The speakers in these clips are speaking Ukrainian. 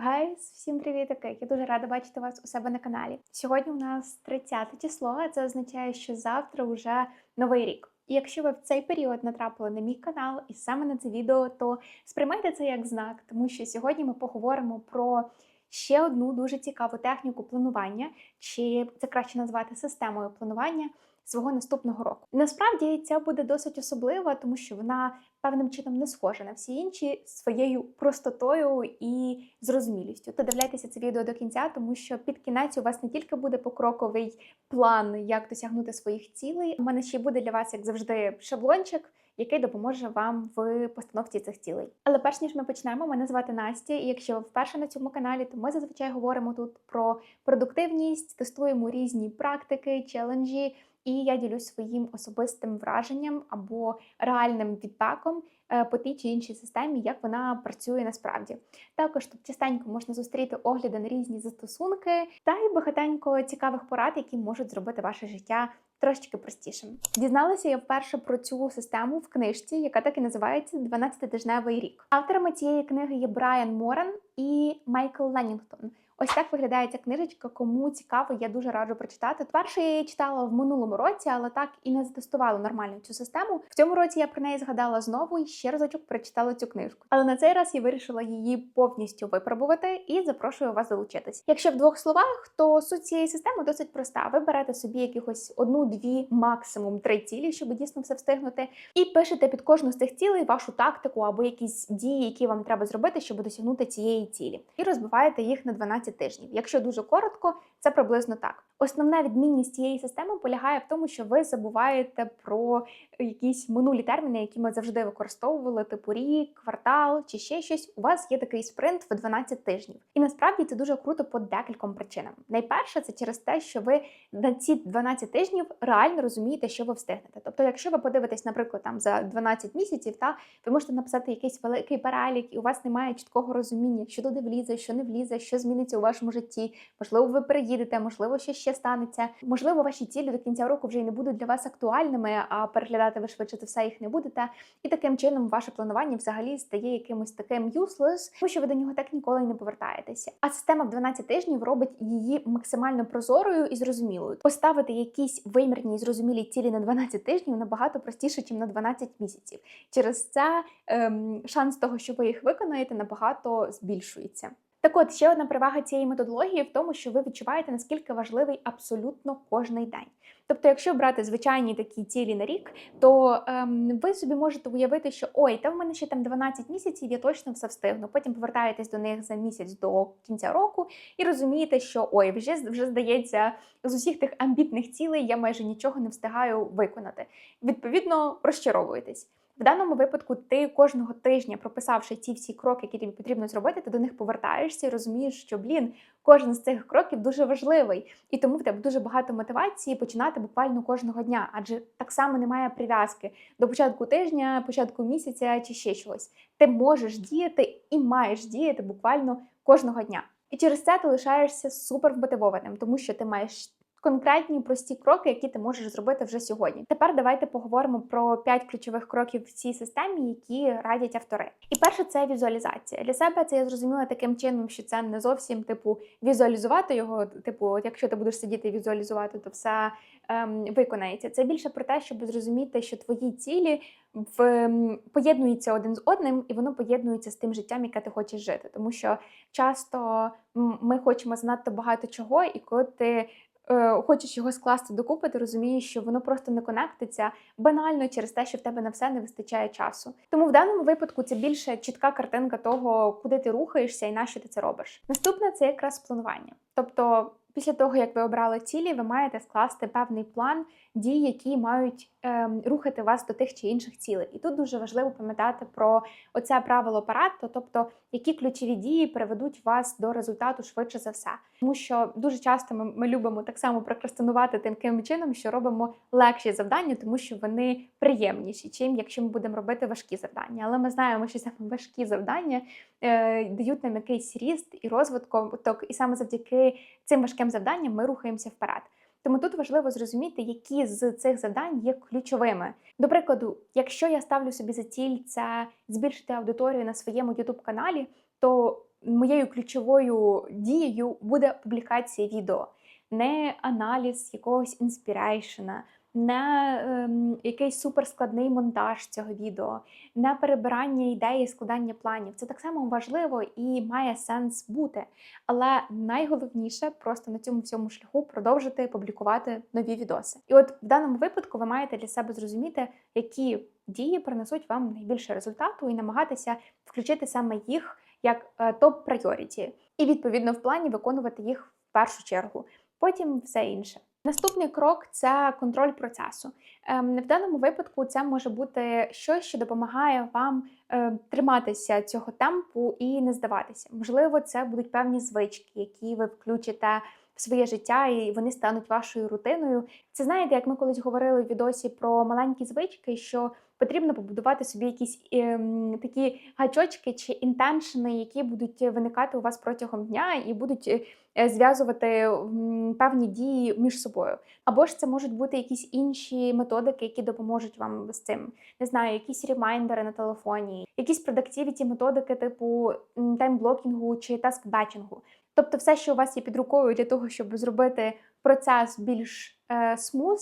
Гайс, всім привіт! Я дуже рада бачити вас у себе на каналі. Сьогодні у нас 30 число, а це означає, що завтра вже новий рік. І якщо ви в цей період натрапили на мій канал і саме на це відео, то сприймайте це як знак, тому що сьогодні ми поговоримо про ще одну дуже цікаву техніку планування, чи це краще назвати системою планування свого наступного року. Насправді ця буде досить особлива, тому що вона певним чином не схожа на всі інші своєю простотою і зрозумілістю. Додивляйтеся це відео до кінця, тому що під кінець у вас не тільки буде покроковий план, як досягнути своїх цілей. У мене ще буде для вас, як завжди, шаблончик. Який допоможе вам в постановці цих цілей. Але перш ніж ми почнемо, мене звати Настя, і якщо ви вперше на цьому каналі, то ми зазвичай говоримо тут про продуктивність, тестуємо різні практики, челенджі, і я ділюсь своїм особистим враженням або реальним відтаком е, по тій чи іншій системі, як вона працює насправді. Також тут частенько можна зустріти огляди на різні застосунки та й багатенько цікавих порад, які можуть зробити ваше життя. Трошечки простішим. Дізналася я вперше про цю систему в книжці, яка так і називається «12-тижневий рік. Авторами цієї книги є Брайан Моран і Майкл Ленінгтон. Ось так виглядає ця книжечка. Кому цікаво, я дуже раджу прочитати. Перше я її читала в минулому році, але так і не затестувала нормально цю систему. В цьому році я про неї згадала знову і ще разочок прочитала цю книжку. Але на цей раз я вирішила її повністю випробувати і запрошую вас долучитись. Якщо в двох словах, то суть цієї системи досить проста. Ви берете собі якихось одну-дві, максимум три цілі, щоб дійсно все встигнути, і пишете під кожну з цих цілей вашу тактику або якісь дії, які вам треба зробити, щоб досягнути цієї цілі, і розбиваєте їх на 12 12 тижнів. Якщо дуже коротко, це приблизно так. Основна відмінність цієї системи полягає в тому, що ви забуваєте про якісь минулі терміни, які ми завжди використовували, типу рік, квартал чи ще щось. У вас є такий спринт в 12 тижнів. І насправді це дуже круто по декільком причинам. Найперше, це через те, що ви на ці 12 тижнів реально розумієте, що ви встигнете. Тобто, якщо ви подивитесь, наприклад, там за 12 місяців, та ви можете написати якийсь великий перелік, і у вас немає чіткого розуміння, що туди влізе, що не влізе, що зміниться у вашому житті. Можливо, ви переїдете, можливо, що ще станеться. Можливо, ваші цілі до кінця року вже й не будуть для вас актуальними, а переглядати ви швидше за все їх не будете. І таким чином ваше планування взагалі стає якимось таким useless, тому що ви до нього так ніколи й не повертаєтеся. А система в 12 тижнів робить її максимально прозорою і зрозумілою. Поставити якісь вимірні і зрозумілі цілі на 12 тижнів набагато простіше, ніж на 12 місяців. Через це ем, шанс того, що ви їх виконаєте, набагато збільшується. Так от ще одна перевага цієї методології в тому, що ви відчуваєте, наскільки важливий абсолютно кожний день. Тобто, якщо брати звичайні такі цілі на рік, то ем, ви собі можете уявити, що ой, та в мене ще там 12 місяців, я точно все встигну. Потім повертаєтесь до них за місяць до кінця року і розумієте, що ой, вже вже здається, з усіх тих амбітних цілей я майже нічого не встигаю виконати. Відповідно, розчаровуєтесь. В даному випадку ти кожного тижня, прописавши ці всі кроки, які тобі потрібно зробити, ти до них повертаєшся і розумієш, що блін, кожен з цих кроків дуже важливий, і тому в тебе дуже багато мотивації починати буквально кожного дня, адже так само немає прив'язки до початку тижня, початку місяця чи ще чогось. Ти можеш діяти і маєш діяти буквально кожного дня. І через це ти лишаєшся супер вмотивованим, тому що ти маєш конкретні прості кроки, які ти можеш зробити вже сьогодні. Тепер давайте поговоримо про п'ять ключових кроків в цій системі, які радять автори. І перше це візуалізація. Для себе це я зрозуміла таким чином, що це не зовсім типу візуалізувати його. Типу, от якщо ти будеш сидіти і візуалізувати, то все ем, виконається. Це більше про те, щоб зрозуміти, що твої цілі в поєднуються один з одним, і воно поєднується з тим життям, яке ти хочеш жити. Тому що часто ми хочемо занадто багато чого, і коли ти хочеш його скласти докупи, ти розумієш, що воно просто не конектиться банально через те, що в тебе на все не вистачає часу. Тому в даному випадку це більше чітка картинка того, куди ти рухаєшся і на що ти це робиш. Наступне це якраз планування. Тобто, після того як ви обрали цілі, ви маєте скласти певний план дій, які мають е, рухати вас до тих чи інших цілей. І тут дуже важливо пам'ятати про оце правило Паратто, тобто які ключові дії приведуть вас до результату швидше за все. Тому що дуже часто ми, ми любимо так само прокрастинувати таким чином, що робимо легші завдання, тому що вони приємніші, чим якщо ми будемо робити важкі завдання. Але ми знаємо, що саме важкі завдання е, дають нам якийсь ріст і розвиток, і саме завдяки цим важким завданням ми рухаємося вперед. Тому тут важливо зрозуміти, які з цих завдань є ключовими. До прикладу, якщо я ставлю собі за ціль це збільшити аудиторію на своєму youtube каналі то моєю ключовою дією буде публікація відео, не аналіз якогось інспірейшена, не ем, якийсь суперскладний монтаж цього відео, не перебирання ідей складання планів. Це так само важливо і має сенс бути. Але найголовніше просто на цьому всьому шляху продовжити публікувати нові відоси. І от в даному випадку ви маєте для себе зрозуміти, які дії принесуть вам найбільше результату, і намагатися включити саме їх як е, топ-прайоріті, і відповідно в плані виконувати їх в першу чергу, потім все інше. Наступний крок це контроль процесу. Ем, В даному випадку це може бути щось, що допомагає вам е, триматися цього темпу і не здаватися. Можливо, це будуть певні звички, які ви включите своє життя, і вони стануть вашою рутиною. Це знаєте, як ми колись говорили в відосі про маленькі звички, що потрібно побудувати собі якісь ем, такі гачочки чи інтеншени, які будуть виникати у вас протягом дня і будуть е, зв'язувати певні дії між собою. Або ж це можуть бути якісь інші методики, які допоможуть вам з цим. Не знаю, якісь ремайндери на телефоні, якісь продактивіті методики типу таймблокінгу чи таскбетчингу. Тобто, все, що у вас є під рукою для того, щоб зробити процес більш е,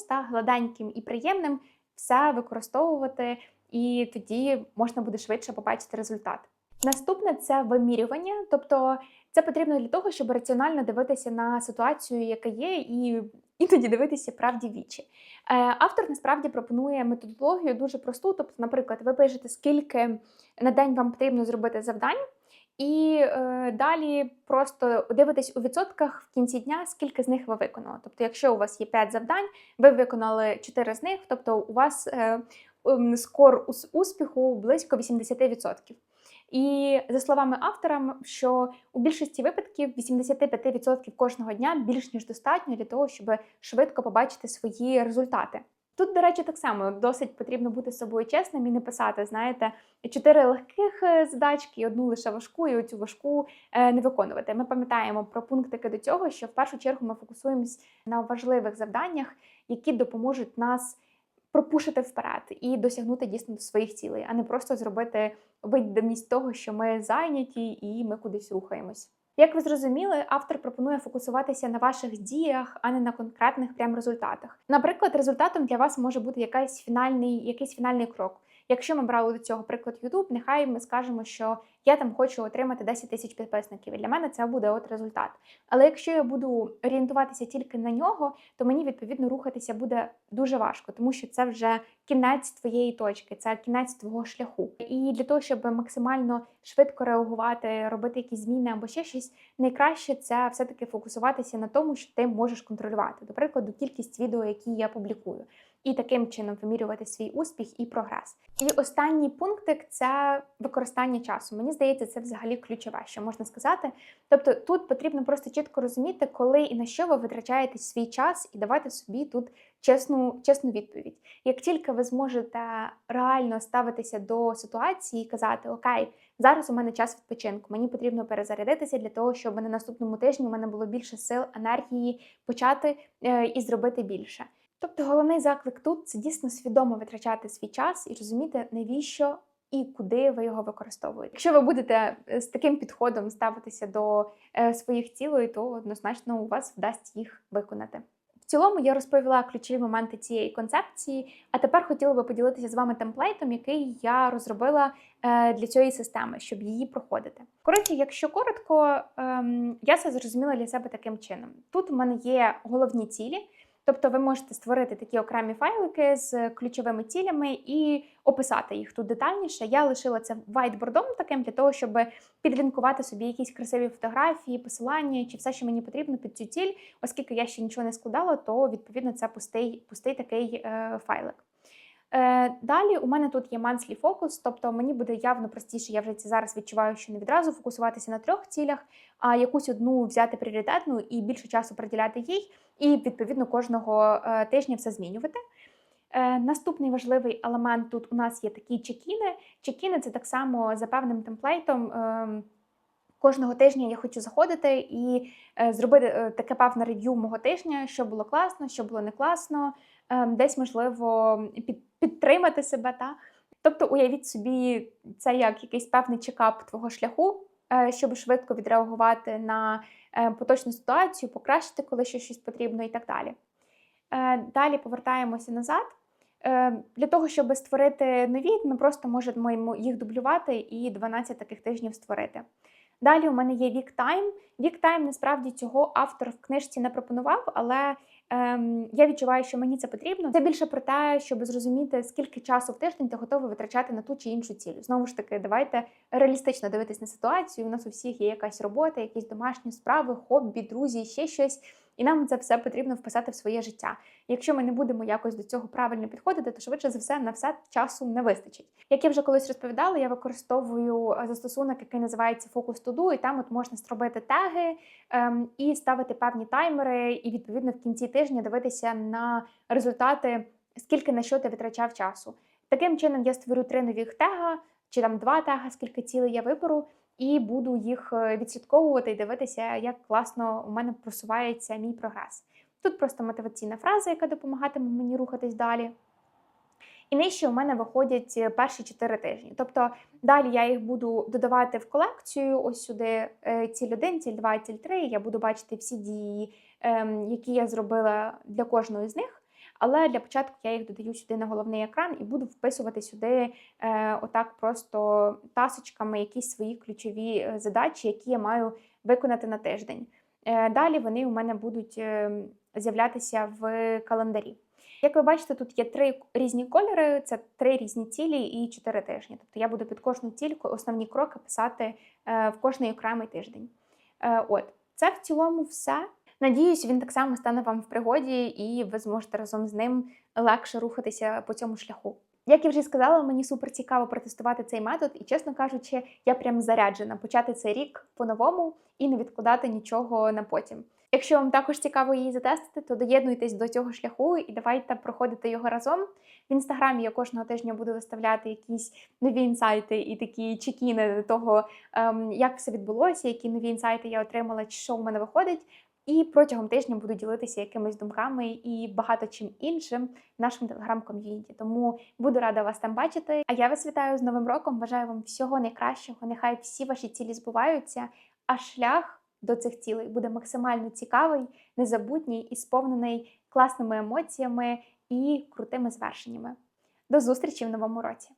та гладеньким і приємним, все використовувати, і тоді можна буде швидше побачити результат. Наступне це вимірювання, тобто це потрібно для того, щоб раціонально дивитися на ситуацію, яка є, і іноді дивитися правді вічі. Е, Автор насправді пропонує методологію дуже просту. Тобто, наприклад, ви пишете, скільки на день вам потрібно зробити завдань. І е, далі просто дивитесь у відсотках в кінці дня, скільки з них ви виконали. Тобто, якщо у вас є 5 завдань, ви виконали 4 з них, тобто у вас е, ем, скор ус- успіху близько 80%. І за словами автора, що у більшості випадків 85% кожного дня більш ніж достатньо для того, щоб швидко побачити свої результати. Тут, до речі, так само досить потрібно бути з собою чесним і не писати, знаєте, чотири легких е, задачки і одну лише важку, і оцю важку е, не виконувати. Ми пам'ятаємо про пунктики до цього, що в першу чергу ми фокусуємось на важливих завданнях, які допоможуть нас пропушити вперед і досягнути дійсно своїх цілей, а не просто зробити видимість того, що ми зайняті і ми кудись рухаємось. Як ви зрозуміли, автор пропонує фокусуватися на ваших діях, а не на конкретних прям результатах. Наприклад, результатом для вас може бути якийсь фінальний, якийсь фінальний крок. Якщо ми брали до цього приклад YouTube, нехай ми скажемо, що я там хочу отримати 10 тисяч підписників. І для мене це буде от результат. Але якщо я буду орієнтуватися тільки на нього, то мені відповідно рухатися буде дуже важко, тому що це вже кінець твоєї точки, це кінець твого шляху. І для того, щоб максимально швидко реагувати, робити якісь зміни або ще щось, найкраще це все-таки фокусуватися на тому, що ти можеш контролювати. До прикладу, кількість відео, які я публікую. І таким чином вимірювати свій успіх і прогрес. І останній пунктик це використання часу. Мені здається, це взагалі ключове, що можна сказати. Тобто тут потрібно просто чітко розуміти, коли і на що ви витрачаєте свій час, і давати собі тут чесну, чесну відповідь. Як тільки ви зможете реально ставитися до ситуації і казати, окей, зараз у мене час відпочинку, мені потрібно перезарядитися для того, щоб на наступному тижні у мене було більше сил, енергії почати е, і зробити більше. Тобто головний заклик тут це дійсно свідомо витрачати свій час і розуміти, навіщо і куди ви його використовуєте. Якщо ви будете е, з таким підходом ставитися до е, своїх цілей, то однозначно у вас вдасться їх виконати. В цілому я розповіла ключові моменти цієї концепції, а тепер хотіла би поділитися з вами темплейтом, який я розробила е, для цієї системи, щоб її проходити. Коротше, якщо коротко, ем, я це зрозуміла для себе таким чином. Тут у мене є головні цілі. Тобто ви можете створити такі окремі файлики з ключовими цілями і описати їх тут детальніше. Я лишила це вайтбордом таким для того, щоб підлінкувати собі якісь красиві фотографії, посилання чи все, що мені потрібно під цю ціль, оскільки я ще нічого не складала, то відповідно це пустий, пустий такий е, файлик. Е, Далі у мене тут є monthly focus, тобто мені буде явно простіше, я вже зараз відчуваю, що не відразу фокусуватися на трьох цілях, а якусь одну взяти пріоритетну і більше часу приділяти їй, і відповідно кожного е, тижня все змінювати. Е, Наступний важливий елемент тут у нас є такі чекіни. Чекіни це так само за певним темплейтом. е, Кожного тижня я хочу заходити і зробити таке певне рев'ю мого тижня, що було класно, що було не класно, е, десь можливо під, підтримати себе. Та? Тобто, уявіть собі, це як якийсь певний чекап твого шляху, е, щоб швидко відреагувати на е, поточну ситуацію, покращити, коли ще щось потрібно, і так далі. Е, Далі повертаємося назад. Для того, щоб створити нові, ми просто можемо їх дублювати і 12 таких тижнів створити. Далі у мене є. Week Time, насправді цього автор в книжці не пропонував, але ем, я відчуваю, що мені це потрібно. Це більше про те, щоб зрозуміти, скільки часу в тиждень ти готовий витрачати на ту чи іншу цілю. Знову ж таки, давайте реалістично дивитись на ситуацію. У нас у всіх є якась робота, якісь домашні справи, хобі, друзі, ще щось. І нам це все потрібно вписати в своє життя. Якщо ми не будемо якось до цього правильно підходити, то швидше за все на все часу не вистачить. Як я вже колись розповідала, я використовую е, застосунок, який називається Focus To Do, і там от можна зробити теги ем, і ставити певні таймери, і відповідно в кінці тижня дивитися на результати, скільки на що ти витрачав часу. Таким чином я створю три нових тега, чи там два тега, скільки цілей я виберу, і буду їх е, відслідковувати і дивитися, як класно у мене просувається мій прогрес. Тут просто мотиваційна фраза, яка допомагатиме мені рухатись далі. І нижче у мене виходять е, перші 4 тижні. Тобто далі я їх буду додавати в колекцію. Ось сюди е, ціль 1, ціль 2, ціль 3. Я буду бачити всі дії, ем, які я зробила для кожної з них. Але для початку я їх додаю сюди на головний екран і буду вписувати сюди е, отак просто тасочками якісь свої ключові е, задачі, які я маю виконати на тиждень. Е, далі вони у мене будуть е, з'являтися в календарі. Як ви бачите, тут є три різні кольори, це три різні цілі і чотири тижні. Тобто я буду під кожну цільку основні кроки писати е, в кожний окремий тиждень. От, це в цілому все. Надіюсь, він так само стане вам в пригоді, і ви зможете разом з ним легше рухатися по цьому шляху. Як я вже сказала, мені супер цікаво протестувати цей метод, і, чесно кажучи, я прям заряджена почати цей рік по-новому і не відкладати нічого на потім. Якщо вам також цікаво її затестити, то доєднуйтесь до цього шляху і давайте проходити його разом. В інстаграмі я кожного тижня буду виставляти якісь нові інсайти і такі чекіни до того, ем, як все відбулося, які нові інсайти я отримала, чи що в мене виходить. І протягом тижня буду ділитися якимись думками і багато чим іншим в нашому телеграм-ком'юніті. Тому буду рада вас там бачити. А я вас вітаю з Новим роком. Бажаю вам всього найкращого. Нехай всі ваші цілі збуваються, а шлях до цих цілей буде максимально цікавий, незабутній і сповнений класними емоціями і крутими звершеннями. До зустрічі в новому році!